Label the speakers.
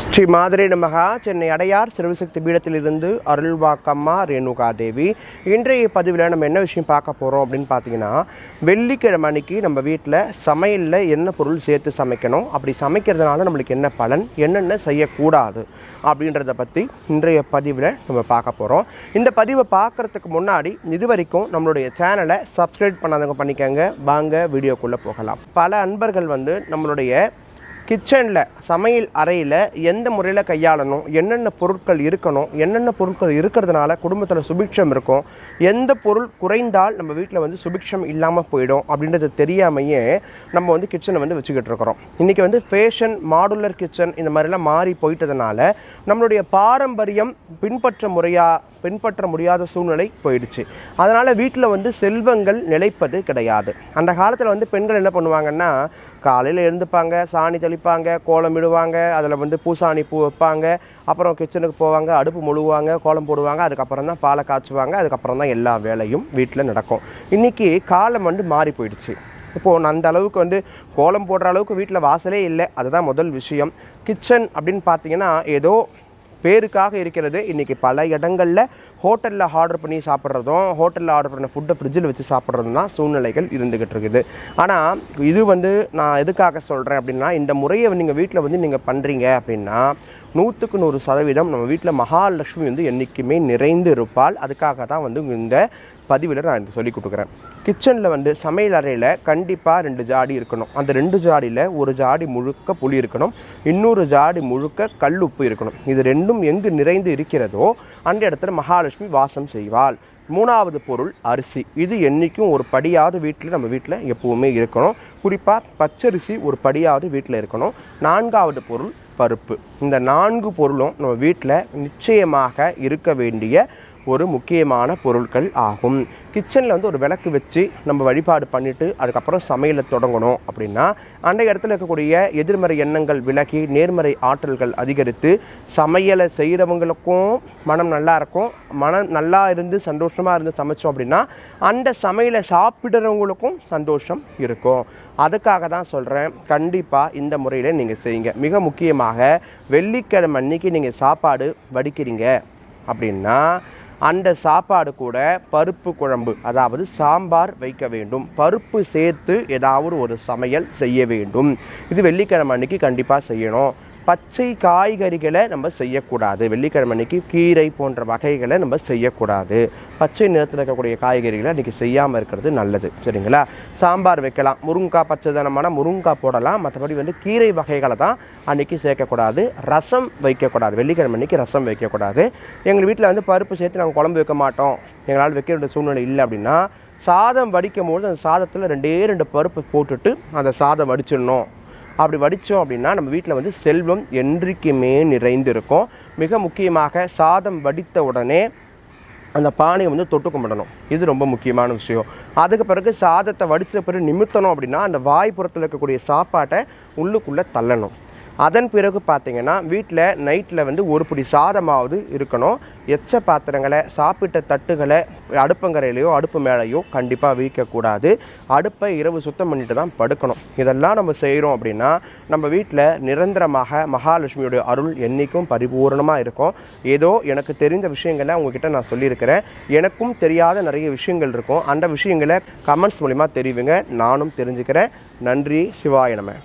Speaker 1: ஸ்ரீ மாதிரி நமகா சென்னை அடையார் சிறுவசக்தி பீடத்திலிருந்து அருள்வாக்கம்மா ரேணுகா தேவி இன்றைய பதிவில் நம்ம என்ன விஷயம் பார்க்க போகிறோம் அப்படின்னு பார்த்தீங்கன்னா வெள்ளிக்கிழமை அன்னைக்கு நம்ம வீட்டில் சமையலில் என்ன பொருள் சேர்த்து சமைக்கணும் அப்படி சமைக்கிறதுனால நம்மளுக்கு என்ன பலன் என்னென்ன செய்யக்கூடாது அப்படின்றத பற்றி இன்றைய பதிவில் நம்ம பார்க்க போகிறோம் இந்த பதிவை பார்க்குறதுக்கு முன்னாடி இது வரைக்கும் நம்மளுடைய சேனலை சப்ஸ்கிரைப் பண்ணாதவங்க பண்ணிக்கோங்க. வாங்க வீடியோக்குள்ளே போகலாம். பல அன்பர்கள் வந்து நம்மளுடைய கிச்சனில் சமையல் அறையில் எந்த முறையில் கையாளணும் என்னென்ன பொருட்கள் இருக்கணும் என்னென்ன பொருட்கள் இருக்கிறதுனால குடும்பத்தில் சுபிக்ஷம் இருக்கும் எந்த பொருள் குறைந்தால் நம்ம வீட்டில் வந்து சுபிக்ஷம் இல்லாமல் போயிடும் அப்படின்றது தெரியாமையே நம்ம வந்து கிச்சனை வந்து வச்சுக்கிட்டு இருக்கிறோம். இன்றைக்கி வந்து ஃபேஷன் மாடுலர் கிச்சன் இந்த மாதிரிலாம் மாறி போயிட்டதுனால நம்மளுடைய பாரம்பரியம் பின்பற்ற முறையாக பின்பற்ற முடியாத சூழ்நிலை போயிடுச்சு. அதனால் வீட்டில் வந்து செல்வங்கள் நிலைப்பது கிடையாது. அந்த காலத்தில் வந்து பெண்கள் என்ன பண்ணுவாங்கன்னா காலையில் எழுந்துப்பாங்க சாணி தெளிப்பாங்க கோலம் இடுவாங்க அதில் வந்து பூசாணி பூ வைப்பாங்க அப்புறம் கிச்சனுக்கு போவாங்க அடுப்பு முழுவாங்க கோலம் போடுவாங்க அதுக்கப்புறம் தான் பாலை காய்ச்சுவாங்க அதுக்கப்புறம் தான் எல்லா வேலையும் வீட்டில் நடக்கும். இன்றைக்கி காலம் வந்து மாறி போயிடுச்சு. இப்போது அந்த அளவுக்கு வந்து கோலம் போடுற அளவுக்கு வீட்டில் வாசலே இல்லை. அதுதான் முதல் விஷயம். கிச்சன் அப்படின்னு பார்த்தீங்கன்னா ஏதோ பேருக்காக இருக்கிறது. இன்றைக்கி பல இடங்களில் ஹோட்டலில் ஆர்டர் பண்ணி சாப்பிட்றதும் ஹோட்டலில் ஆர்டர் பண்ண ஃபுட்டை ஃப்ரிட்ஜில் வச்சு சாப்பிட்றதும் தான் சூழ்நிலைகள் இருந்துக்கிட்டு இருக்குது. ஆனால் இது வந்து நான் எதுக்காக சொல்கிறேன் அப்படின்னா இந்த முறையை நீங்கள் வீட்டில் வந்து நீங்கள் பண்ணுறீங்க அப்படின்னா நூற்றுக்கு நூறு சதவீதம் நம்ம வீட்டில் மகாலட்சுமி வந்து என்றைக்குமே நிறைந்து இருப்பாள். அதுக்காக தான் வந்து இந்த பதிவில் நான் இது சொல்லி கொடுக்குறேன். கிச்சனில் வந்து சமையல் அறையில் கண்டிப்பாக ரெண்டு ஜாடி இருக்கணும். அந்த ரெண்டு ஜாடியில் ஒரு ஜாடி முழுக்க புளி இருக்கணும். இன்னொரு ஜாடி முழுக்க கல் உப்பு இருக்கணும். இது ரெண்டும் எங்கு நிறைந்து இருக்கிறதோ அந்த இடத்துல மகாலட்சுமி வாசம் செய்வாள். மூணாவது பொருள் அரிசி. இது என்றைக்கும் ஒரு படியாவது வீட்டில் நம்ம வீட்டில் எப்போவுமே இருக்கணும். குறிப்பாக பச்சரிசி ஒரு படியாவது வீட்டில் இருக்கணும். நான்காவது பொருள் பருப்பு. இந்த நான்கு பொருளும் நம்ம வீட்டில் நிச்சயமாக இருக்க வேண்டிய ஒரு முக்கியமான பொருட்கள் ஆகும். கிச்சனில் வந்து ஒரு விளக்கு வச்சு நம்ம வழிபாடு பண்ணிவிட்டு அதுக்கப்புறம் சமையலை தொடங்கணும் அப்படின்னா அந்த இடத்துல இருக்கக்கூடிய எதிர்மறை எண்ணங்கள் விலகி நேர்மறை ஆற்றல்கள் அதிகரித்து சமையலை செய்கிறவங்களுக்கும் மனம் நல்லா இருக்கும். மனம் நல்லா இருந்து சந்தோஷமாக இருந்து சமைச்சோம் அப்படின்னா அந்த சமையலை சாப்பிடுறவங்களுக்கும் சந்தோஷம் இருக்கும். அதுக்காக தான் சொல்கிறேன் கண்டிப்பாக இந்த முறையில் நீங்கள் செய்யுங்க. மிக முக்கியமாக வெள்ளிக்கிழமை அன்னைக்கு நீங்கள் சாப்பாடு வடிக்கிறீங்க அப்படின்னா அந்த சாப்பாடு கூட பருப்பு குழம்பு அதாவது சாம்பார் வைக்க வேண்டும். பருப்பு சேர்த்து ஏதாவது ஒரு சமையல் செய்ய வேண்டும். இது வெள்ளிக்கிழமை அன்னைக்கு கண்டிப்பாக செய்யணும். பச்சை காய்கறிகளை நம்ம செய்யக்கூடாது. வெள்ளிக்கிழமை அன்னைக்கு கீரை போன்ற வகைகளை நம்ம செய்யக்கூடாது. பச்சை நிறத்தில் இருக்கக்கூடிய காய்கறிகளை அன்றைக்கி செய்யாமல் இருக்கிறது நல்லது. சரிங்களா? சாம்பார் வைக்கலாம். முருங்கைக்காய் பச்சை தனமான முருங்கைக்காய் போடலாம். மற்றபடி வந்து கீரை வகைகளை தான் அன்றைக்கி சேர்க்கக்கூடாது. ரசம் வைக்கக்கூடாது. வெள்ளிக்கிழமை அன்றைக்கி ரசம் வைக்கக்கூடாது. எங்கள் வீட்டில் வந்து பருப்பு சேர்த்து நாங்கள் குழம்பு வைக்க மாட்டோம். எங்களால் வைக்க வேண்டிய சூழ்நிலை இல்லை அப்படின்னா சாதம் வடிக்கும் போது அந்த சாதத்தில் ரெண்டே ரெண்டு பருப்பு போட்டுட்டு அந்த சாதம் வடிச்சிடணும். அப்படி வடித்தோம் அப்படின்னா நம்ம வீட்டில் வந்து செல்வம் என்றைக்குமே நிறைந்திருக்கும். மிக முக்கியமாக சாதம் வடித்த உடனே அந்த பானையை வந்து தொட்டு கும்பிடணும். இது ரொம்ப முக்கியமான விஷயம். அதுக்கு பிறகு சாதத்தை வடித்த பிறகு நிமித்தணும் அப்படின்னா அந்த வாய்ப்புறத்தில் இருக்கக்கூடிய சாப்பாட்டை உள்ளுக்குள்ளே தள்ளணும். அதன் பிறகு பார்த்தீங்கன்னா வீட்டில் நைட்டில் வந்து ஒரு பிடி சாதமாவது இருக்கணும். எச்ச பாத்திரங்களை சாப்பிட்ட தட்டுகளை அடுப்பங்கரையிலையோ அடுப்பு மேலேயோ கண்டிப்பாக வீக்கக்கூடாது அடுப்பை இரவு சுத்தம் பண்ணிட்டு தான் படுக்கணும். இதெல்லாம் நம்ம செய்கிறோம் அப்படின்னா நம்ம வீட்டில் நிரந்தரமாக மகாலட்சுமியுடைய அருள் என்றைக்கும் பரிபூர்ணமாக இருக்கும். ஏதோ எனக்கு தெரிந்த விஷயங்களை உங்ககிட்ட நான் சொல்லியிருக்கிறேன். எனக்கும் தெரியாத நிறைய விஷயங்கள் இருக்கும். அந்த விஷயங்களை கமெண்ட்ஸ் மூலிமா தெரிவிங்க. நானும் தெரிஞ்சுக்கிறேன். நன்றி. சிவாய நம.